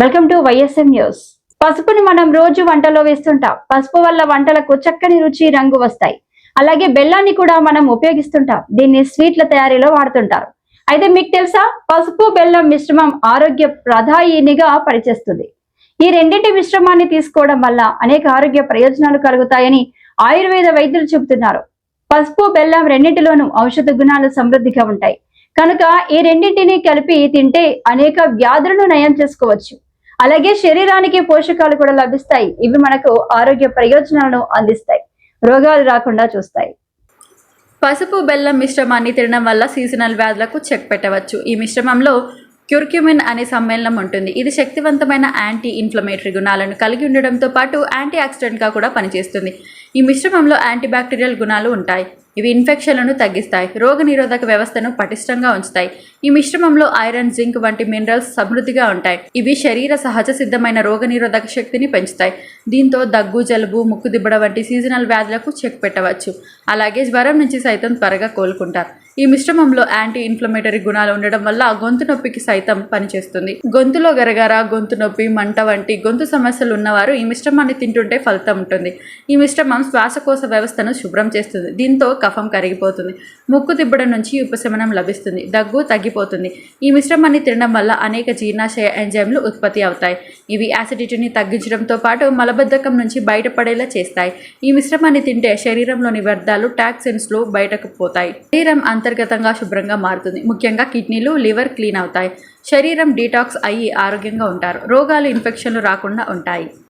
Welcome to YSM news. పసుపుని మనం రోజు వంటలో వేస్తుంటాం. పసుపు వల్ల వంటలకు చక్కని రుచి రంగు వస్తాయి. అలాగే బెల్లాన్ని కూడా మనం ఉపయోగిస్తుంటాం. దీన్ని స్వీట్ల తయారీలో వాడుతుంటారు. అయితే మీకు తెలుసా? పసుపు బెల్లం మిశ్రమం ఆరోగ్య ప్రధాయినిగా పనిచేస్తుంది. ఈ రెండింటి మిశ్రమాన్ని తీసుకోవడం వల్ల అనేక ఆరోగ్య ప్రయోజనాలు కలుగుతాయని ఆయుర్వేద వైద్యులు చెబుతున్నారు. పసుపు బెల్లం రెండింటిలోనూ ఔషధ గుణాలు సమృద్ధిగా ఉంటాయి. కనుక ఈ రెండింటిని కలిపి తింటే అనేక వ్యాధులను నయం చేసుకోవచ్చు. అలాగే శరీరానికి పోషకాలు కూడా లభిస్తాయి. ఇవి మనకు ఆరోగ్య ప్రయోజనాలను అందిస్తాయి. రోగాలు రాకుండా చూస్తాయి. పసుపు బెల్లం మిశ్రమాన్ని తినడం వల్ల సీజనల్ వ్యాధులకు చెక్ పెట్టవచ్చు. ఈ మిశ్రమంలో క్యూర్క్యుమిన్ అనే సమ్మేళనం ఉంటుంది. ఇది శక్తివంతమైన యాంటీ ఇన్ఫ్లమేటరీ గుణాలను కలిగి ఉండడంతో పాటు యాంటీ ఆక్సిడెంట్గా కూడా పనిచేస్తుంది. ఈ మిశ్రమంలో యాంటీ బ్యాక్టీరియల్ గుణాలు ఉంటాయి. ఇవి ఇన్ఫెక్షన్లను తగ్గిస్తాయి రోగనిరోధక వ్యవస్థను పటిష్టంగా ఉంచుతాయి. ఈ మిశ్రమంలో ఐరన్ జింక్ వంటి మినరల్స్ సమృద్ధిగా ఉంటాయి. ఇవి శరీర సహజ సిద్ధమైన రోగనిరోధక శక్తిని పెంచుతాయి. దీంతో దగ్గు జలుబు ముక్కు దిబ్బడ వంటి సీజనల్ వ్యాధులకు చెక్ పెట్టవచ్చు. అలాగే జ్వరం నుంచి సైతం త్వరగా కోలుకుంటారు. ఈ మిశ్రమంలో యాంటీ ఇన్ఫ్లమేటరీ గుణాలు ఉండడం వల్ల గొంతు నొప్పికి సైతం పనిచేస్తుంది. గొంతులో గరగర గొంతు నొప్పి మంట వంటి గొంతు సమస్యలు ఉన్నవారు ఈ మిశ్రమాన్ని తింటుంటే ఫలితం ఉంటుంది. ఈ మిశ్రమం శ్వాసకోశ వ్యవస్థను శుభ్రం చేస్తుంది. దీంతో కఫం కరిగిపోతుంది. ముక్కు తిప్పడం నుంచి ఉపశమనం లభిస్తుంది. దగ్గు తగ్గిపోతుంది. ఈ మిశ్రమాన్ని తినడం వల్ల అనేక జీర్ణాశయ ఎంజైమ్లు ఉత్పత్తి అవుతాయి. ఇవి యాసిడిటీని తగ్గించడంతో పాటు మలబద్ధకం నుంచి బయటపడేలా చేస్తాయి. ఈ మిశ్రమాన్ని తింటే శరీరంలోని వ్యర్థాలు టాక్సిన్స్లు బయటకు పోతాయి. శరీరం అంతర్గతంగా శుభ్రంగా మారుతుంది. ముఖ్యంగా కిడ్నీలు లివర్ క్లీన్ అవుతాయి. శరీరం డీటాక్స్ అయ్యి ఆరోగ్యంగా ఉంటారు. రోగాలు ఇన్ఫెక్షన్లు రాకుండా ఉంటాయి.